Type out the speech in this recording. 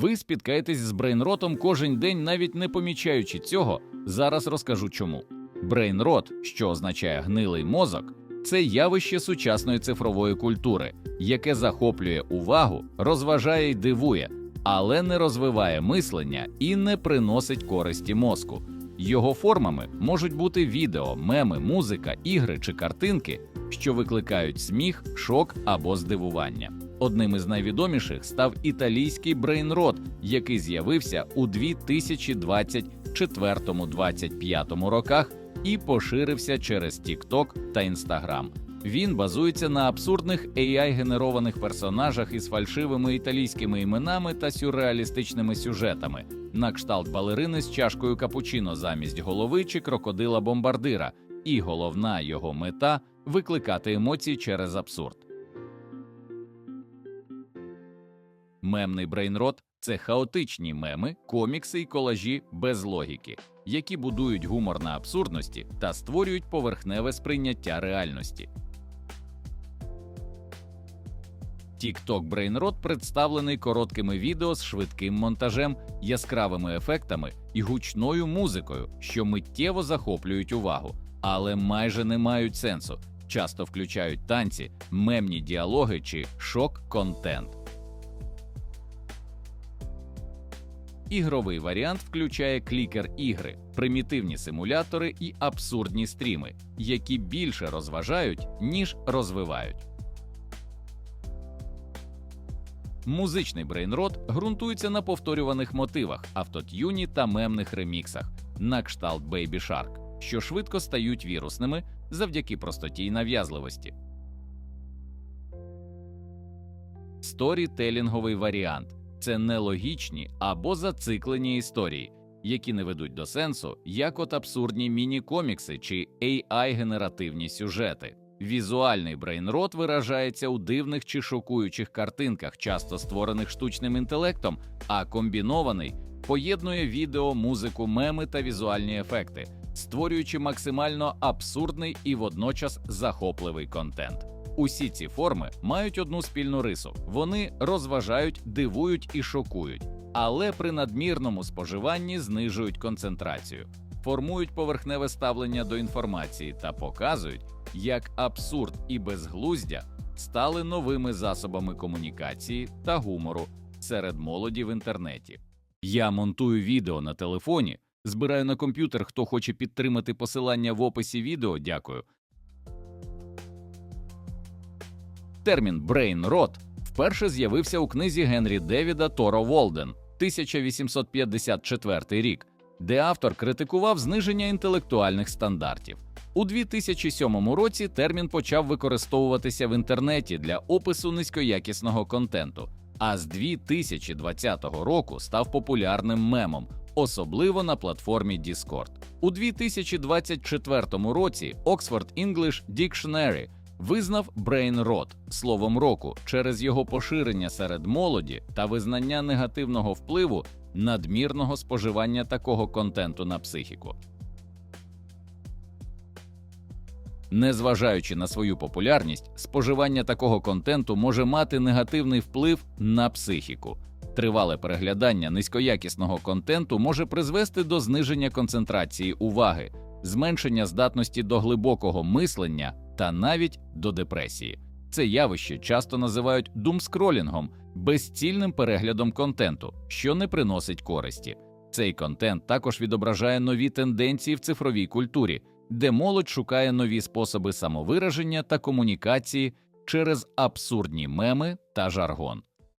Ви спіткаєтесь з брейнротом кожен день, навіть не помічаючи цього. Зараз розкажу чому. Брейнрот, що означає гнилий мозок, це явище сучасної цифрової культури, яке захоплює увагу, розважає й дивує, але не розвиває мислення і не приносить користі мозку. Його формами можуть бути відео, меми, музика, ігри чи картинки, що викликають сміх, шок або здивування. Одним із найвідоміших став італійський брейнрот, який з'явився у 2024-2025 роках і поширився через TikTok та Instagram. Він базується на абсурдних AI-генерованих персонажах із фальшивими італійськими іменами та сюрреалістичними сюжетами, на кшталт балерини з чашкою капучино замість голови чи крокодила бомбардира, і головна його мета викликати емоції через абсурд. Мемний брейнрот це хаотичні меми, комікси і колажі без логіки, які будують гумор на абсурдності та створюють поверхневе сприйняття реальності. TikTok Brainrot представлений короткими відео з швидким монтажем, яскравими ефектами і гучною музикою, що миттєво захоплюють увагу, але майже не мають сенсу, часто включають танці, мемні діалоги чи шок-контент. Ігровий варіант включає клікер ігри, примітивні симулятори і абсурдні стріми, які більше розважають, ніж розвивають. Музичний брейнрот ґрунтується на повторюваних мотивах, автотюні та мемних реміксах, на кшталт Baby Shark, що швидко стають вірусними завдяки простоті й нав'язливості. Сторітелінговий варіант це нелогічні або зациклені історії, які не ведуть до сенсу, як от абсурдні міні-комікси чи AI-генеративні сюжети. Візуальний брейнрот виражається у дивних чи шокуючих картинках, часто створених штучним інтелектом, а комбінований поєднує відео, музику, меми та візуальні ефекти, створюючи максимально абсурдний і водночас захопливий контент. Усі ці форми мають одну спільну рису: вони розважають, дивують і шокують, але при надмірному споживанні знижують концентрацію, формують поверхневе ставлення до інформації та показують, як абсурд і безглуздя стали новими засобами комунікації та гумору серед молоді в інтернеті. Я монтую відео на телефоні, збираю на комп'ютер, хто хоче підтримати посилання в описі відео. Дякую. Термін «brain rot» вперше з'явився у книзі Генрі Девіда Торо Волден 1854 рік, де автор критикував зниження інтелектуальних стандартів. У 2007 році термін почав використовуватися в інтернеті для опису низькоякісного контенту, а з 2020 року став популярним мемом, особливо на платформі Discord. У 2024 році Oxford English Dictionary визнав Brain Rot словом року через його поширення серед молоді та визнання негативного впливу надмірного споживання такого контенту на психіку. Незважаючи на свою популярність, споживання такого контенту може мати негативний вплив на психіку. Тривале переглядання низькоякісного контенту може призвести до зниження концентрації уваги, зменшення здатності до глибокого мислення та навіть до депресії. Це явище часто називають думскролінгом, безцільним переглядом контенту, що не приносить користі. Цей контент також відображає нові тенденції в цифровій культурі, де молодь шукає нові способи самовираження та комунікації через абсурдні меми та жаргон.